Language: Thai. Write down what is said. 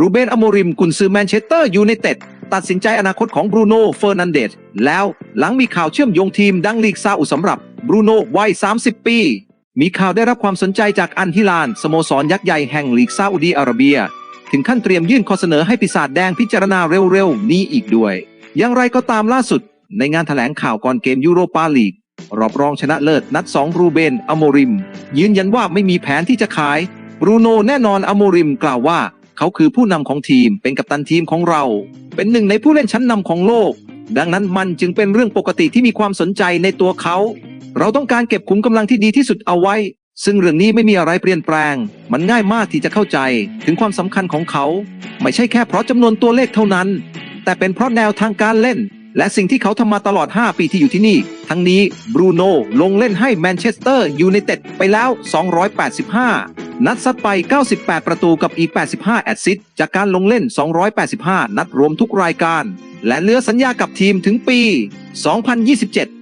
รูเบนอโมริมกุนซือแมนเชสเตอร์ยูไนเต็ดตัดสินใจอนาคตของบรูโน่เฟอร์นันเดสแล้วหลังมีข่าวเชื่อมโยงทีมดังลีกซาอุสำหรับบรูโน่วัย 30 ปี มีข่าวได้รับความสนใจจากอันฮิลาน สโมสรยักษ์ใหญ่แห่งลีกซาอุดีอาระเบีย ถึงขั้นเตรียมยื่นข้อเสนอให้ปีศาจแดงพิจารณาเร็วๆ นี้อีกด้วย อย่างไรก็ตามล่าสุด ในงานแถลงข่าวก่อนเกมยูโรปาลีกรอบรองชนะเลิศนัด 2 รูเบนอโมริม ยืนยันว่าไม่มีแผนที่จะขายบรูโน่แน่นอนอโมริมกล่าวว่า เขาคือผู้นำของทีมเป็นกัปตันทีมของเรา เป็นหนึ่งในผู้เล่นชั้นนำของโลก ดังนั้นมันจึงเป็นเรื่องปกติที่มีความสนใจในตัวเขา เราต้องการเก็บขุมกำลังที่ดีที่สุดเอาไว้ ซึ่งเรื่องนี้ไม่มีอะไรเปลี่ยนแปลง มันง่ายมากที่จะเข้าใจถึงความสำคัญของเขา ไม่ใช่แค่เพราะจำนวนตัวเลขเท่านั้น แต่เป็นเพราะแนวทางการเล่น และสิ่งที่เขาทำมาตลอด 5 ปีที่อยู่ที่นี่ ทั้งนี้บรูโน่ลงเล่นให้แมนเชสเตอร์ยูไนเต็ดไปแล้ว 285 นัดซัดไป 98 ประตูกับอีก 85 แอสซิสต์จากการลงเล่น 285 นัดรวมทุกรายการ และเลือสัญญากับทีมถึงปี 2027